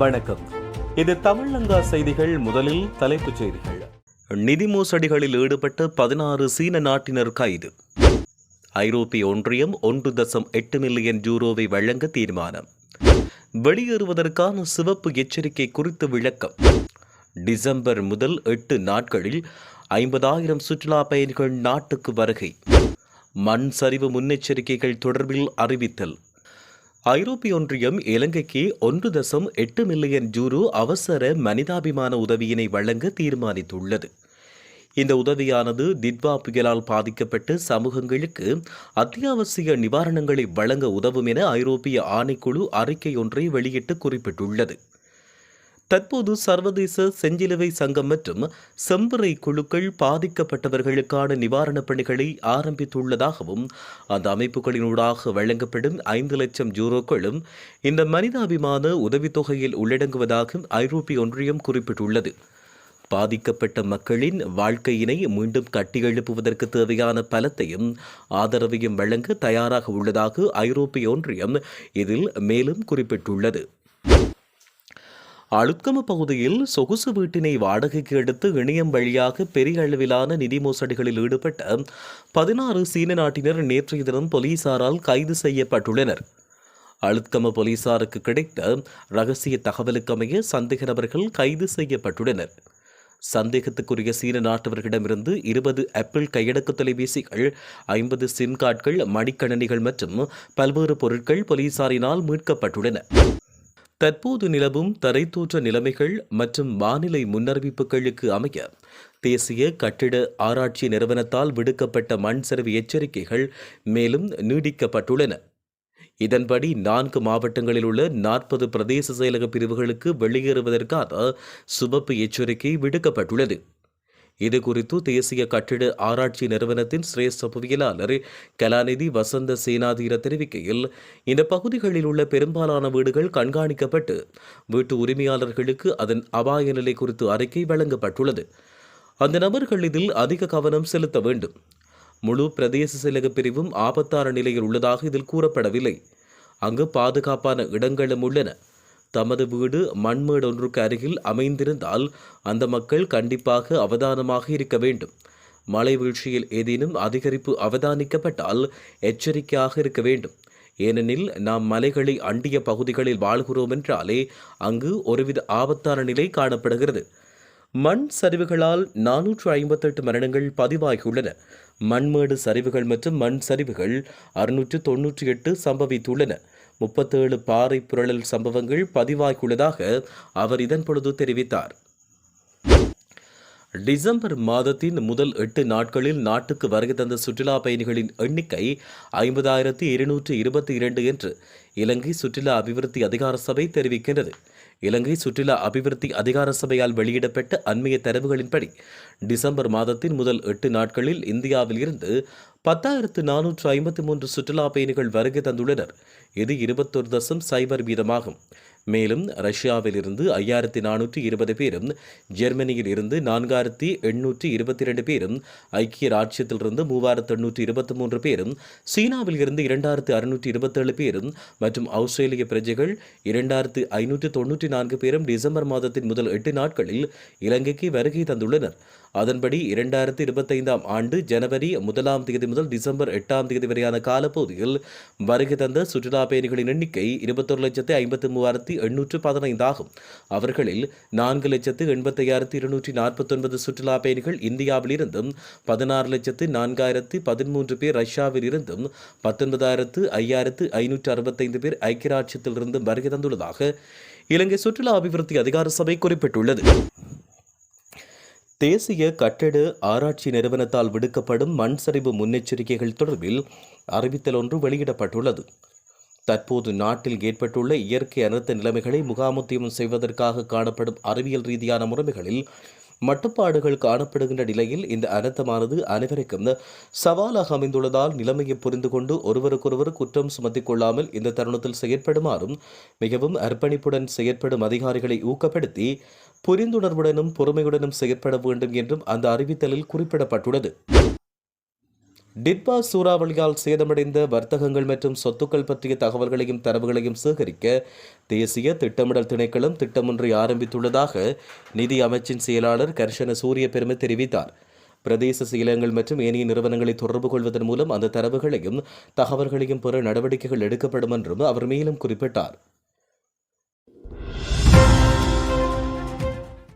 வணக்கம். இது தமிழங்கா செய்திகள் முதலில் தலைப்புச் செய்திகள். நிதி மோசடிகளில் ஈடுபட்ட பதினாறு சீன நாட்டினர் கைது. ஐரோப்பிய ஒன்றியம் ஒன்று தசம் எட்டு மில்லியன் யூரோவை வழங்க தீர்மானம். வெளியேறுவதற்கான சிவப்பு எச்சரிக்கை குறித்து விளக்கம். டிசம்பர் முதல் எட்டு நாட்களில் ஐம்பதாயிரம் சுற்றுலா பயணிகள் நாட்டுக்கு வருகை. மண் சரிவு முன்னெச்சரிக்கைகள் தொடர்பில் அறிவித்தல். ஐரோப்பிய ஒன்றியம் இலங்கைக்கு ஒன்று தசம் எட்டு மில்லியன் ஜூரோ அவசர மனிதாபிமான உதவியினை வழங்க தீர்மானித்துள்ளது. இந்த உதவியானது திட்வா புயலால் பாதிக்கப்பட்ட சமூகங்களுக்கு அத்தியாவசிய நிவாரணங்களை வழங்க உதவும் என ஐரோப்பிய ஆணைக்குழு அறிக்கை ஒன்றை வெளியிட்டு குறிப்பிட்டுள்ளது. தற்போது சர்வதேச செஞ்சிலுவை சங்கம் மற்றும் செம்பறை குழுக்கள் பாதிக்கப்பட்டவர்களுக்கான நிவாரணப் பணிகளை ஆரம்பித்துள்ளதாகவும் அந்த அமைப்புகளினூடாக வழங்கப்படும் ஐந்து லட்சம் யூரோக்களும் இந்த மனிதாபிமான உதவித்தொகையில் உள்ளடங்குவதாக ஐரோப்பிய ஒன்றியம் குறிப்பிட்டுள்ளது. பாதிக்கப்பட்ட மக்களின் வாழ்க்கையினை மீண்டும் கட்டியெழுப்புவதற்கு தேவையான பலத்தையும் ஆதரவையும் வழங்க தயாராக உள்ளதாக ஐரோப்பிய ஒன்றியம் இதில் மேலும் குறிப்பிட்டுள்ளது. அழுக்கம பகுதியில் சொகுசு வீட்டினை வாடகைக்கு எடுத்து இணையம் வழியாக பெரிய அளவிலான நிதி மோசடிகளில் ஈடுபட்ட பதினாறு சீன நாட்டினர் நேற்றைய தினம் போலீசாரால் கைது செய்யப்பட்டுள்ளனர். அழுத்கம போலீசாருக்கு கிடைத்த ரகசிய தகவலுக்கமைய சந்தேக நபர்கள் கைது செய்யப்பட்டுள்ளனர். சந்தேகத்துக்குரிய சீன நாட்டவர்களிடமிருந்து இருபது ஆப்பிள் கையடக்கு தொலைபேசிகள் ஐம்பது சிம் கார்டுகள் மடிக்கணனிகள் மற்றும் பல்வேறு பொருட்கள் போலீசாரினால் மீட்கப்பட்டுள்ளன. தற்போது நிலவும் தரைத்தோற்ற நிலைமைகள் மற்றும் வானிலை முன்னறிவிப்புகளுக்கு அமைய தேசிய கட்டிட ஆராய்ச்சி நிறுவனத்தால் விடுக்கப்பட்ட மண் சரிவு எச்சரிக்கைகள் மேலும் நீடிக்கப்பட்டுள்ளன. இதன்படி நான்கு மாவட்டங்களில் உள்ள நாற்பது பிரதேச செயலக பிரிவுகளுக்கு வெளியேறுவதற்கான சுபப்பு எச்சரிக்கை விடுக்கப்பட்டுள்ளது. இது குறித்து தேசிய கட்டிட ஆராய்ச்சி நிறுவனத்தின் சிரேஷ்ட புவியியலாளர் கலாநிதி வசந்த சேனாதீர தெரிவிக்கையில் இந்த பகுதிகளில் உள்ள பெரும்பாலான வீடுகள் கண்காணிக்கப்பட்டு வீட்டு உரிமையாளர்களுக்கு அதன் அபாய நிலை குறித்து அறிக்கை வழங்கப்பட்டுள்ளது. அந்த நபர்கள் இதில் அதிக கவனம் செலுத்த வேண்டும். முழு பிரதேச செயலக பிரிவும் ஆபத்தான நிலையில் உள்ளதாக இதில் கூறப்படவில்லை. அங்கு பாதுகாப்பான இடங்களும் உள்ளன. தமது வீடு மண்மேடு ஒன்றுக்கு அருகில் அமைந்திருந்தால் அந்த மக்கள் கண்டிப்பாக அவதானமாக இருக்க வேண்டும். மழை வீழ்ச்சியில் ஏதேனும் அதிகரிப்பு அவதானிக்கப்பட்டால் எச்சரிக்கையாக இருக்க வேண்டும். ஏனெனில் நாம் மலைகளை அண்டிய பகுதிகளில் வாழ்கிறோம் என்றாலே அங்கு ஒருவித ஆபத்தான நிலை காணப்படுகிறது. மண் சரிவுகளால் நானூற்று ஐம்பத்தெட்டு மரணங்கள் பதிவாகியுள்ளன. மண்மேடு சரிவுகள் மற்றும் மண் சரிவுகள் அறுநூற்று தொன்னூற்றி எட்டு சம்பவித்துள்ளன. முப்பத்தேழு பாறை புரளல் சம்பவங்கள் பதிவாகியுள்ளதாக அவர் இதன்பொழுது தெரிவித்தார். டிசம்பர் மாதத்தின் முதல் எட்டு நாட்களில் நாட்டுக்கு வருகை தந்த சுற்றுலா பயணிகளின் எண்ணிக்கை ஐம்பதாயிரத்தி இருநூற்று இருபத்தி இரண்டு என்று இலங்கை சுற்றுலா அபிவிருத்தி அதிகார சபை தெரிவிக்கின்றது. இலங்கை சுற்றுலா அபிவிருத்தி அதிகார சபையால் வெளியிடப்பட்ட அண்மைய தரவுகளின்படி டிசம்பர் மாதத்தின் முதல் எட்டு நாட்களில் இந்தியாவில் இருந்து பத்தாயிரத்து நானூற்று ஐம்பத்தி மூன்று சுற்றுலா பயணிகள் வருகை தந்துள்ளனர். இது இருபத்தொரு தசம் சைபர் வீதமாகும். மேலும் ரஷ்யாவில் இருந்து ஐயாயிரத்தி நானூற்றி இருபது பேரும் ஜெர்மனியில் இருந்து நான்காயிரத்தி எண்ணூற்றி இருபத்தி ரெண்டு பேரும் ஐக்கிய ராஜ்யத்திலிருந்து மூவாயிரத்து எண்ணூற்றி இருபத்தி மூன்று பேரும் சீனாவில் இருந்து இரண்டாயிரத்து அறுநூற்றி இருபத்தேழு பேரும் மற்றும் ஆஸ்திரேலிய பிரஜைகள் இரண்டாயிரத்து ஐநூற்றி தொன்னூற்றி நான்கு பேரும் டிசம்பர் மாதத்தின் முதல் எட்டு நாட்களில் இலங்கைக்கு வருகை தந்துள்ளனர். அதன்படி இரண்டாயிரத்தி இருபத்தைந்தாம் ஆண்டு ஜனவரி முதலாம் தேதி முதல் டிசம்பர் எட்டாம் தேதி வரையான காலப்பகுதியில் வருகை தந்த சுற்றுலா பயணிகளின் எண்ணிக்கை இருபத்தொரு லட்சத்து ஐம்பத்தி மூவாயிரத்தி எண்ணூற்று பதினைந்தாகும். அவர்களில் நான்கு லட்சத்து எண்பத்தையாயிரத்தி இருநூற்றி நாற்பத்தொன்பது சுற்றுலா பயணிகள் இந்தியாவில் இருந்தும் பதினாறு லட்சத்து நான்காயிரத்து பதிமூன்று பேர் ரஷ்யாவில் இருந்தும் பத்தொன்பதாயிரத்து ஐயாயிரத்து ஐநூற்று அறுபத்தைந்து பேர் ஐக்கியராட்சியத்திலிருந்தும் வருகை தந்துள்ளதாக இலங்கை சுற்றுலா அபிவிருத்தி அதிகார சபை குறிப்பிட்டுள்ளது. தேசிய கட்டட ஆராய்ச்சி நிறுவனத்தால் விடுக்கப்படும் மண் சரிவு முன்னெச்சரிக்கைகள் தொடர்பில் அறிவித்தல் ஒன்று வெளியிடப்பட்டுள்ளது. தற்போது நாட்டில் ஏற்பட்டுள்ள இயற்கை அனர்த்த நிலைமைகளை முகாமுத்தியம் செய்வதற்காக காணப்படும் அறிவியல் ரீதியான முறைமைகளில் மட்டுப்பாடுகள் காணப்படுகின்ற நிலையில் இந்த அனர்த்தமானது அனைவருக்கும் சவாலாக அமைந்துள்ளதால் நிலைமையை புரிந்து கொண்டு ஒருவருக்கொருவர் குற்றம் சுமத்திக் கொள்ளாமல் இந்த தருணத்தில் செயற்படுமாறும் மிகவும் அர்ப்பணிப்புடன் செயற்படும் அதிகாரிகளை ஊக்கப்படுத்தி புரிந்துணர்வுடனும் பொறுமையுடனும் செயற்பட வேண்டும் என்றும் அந்த அறிவித்தலில் குறிப்பிடப்பட்டுள்ளது. டிட்பா சூறாவளியால் சேதமடைந்த வர்த்தகங்கள் மற்றும் சொத்துக்கள் பற்றிய தகவல்களையும் தரவுகளையும் சேகரிக்க தேசிய திட்டமிடல் திணைக்களம் திட்டம் ஒன்றை ஆரம்பித்துள்ளதாக நிதி அமைச்சின் செயலாளர் கர்ஷன சூரிய பெருமை தெரிவித்தார். பிரதேச செயலகங்கள் மற்றும் ஏனைய நிறுவனங்களை தொடர்பு கொள்வதன் மூலம் அந்த தரவுகளையும் தகவல்களையும் பெற நடவடிக்கைகள் எடுக்கப்படும் என்றும் அவர் மேலும் குறிப்பிட்டார்.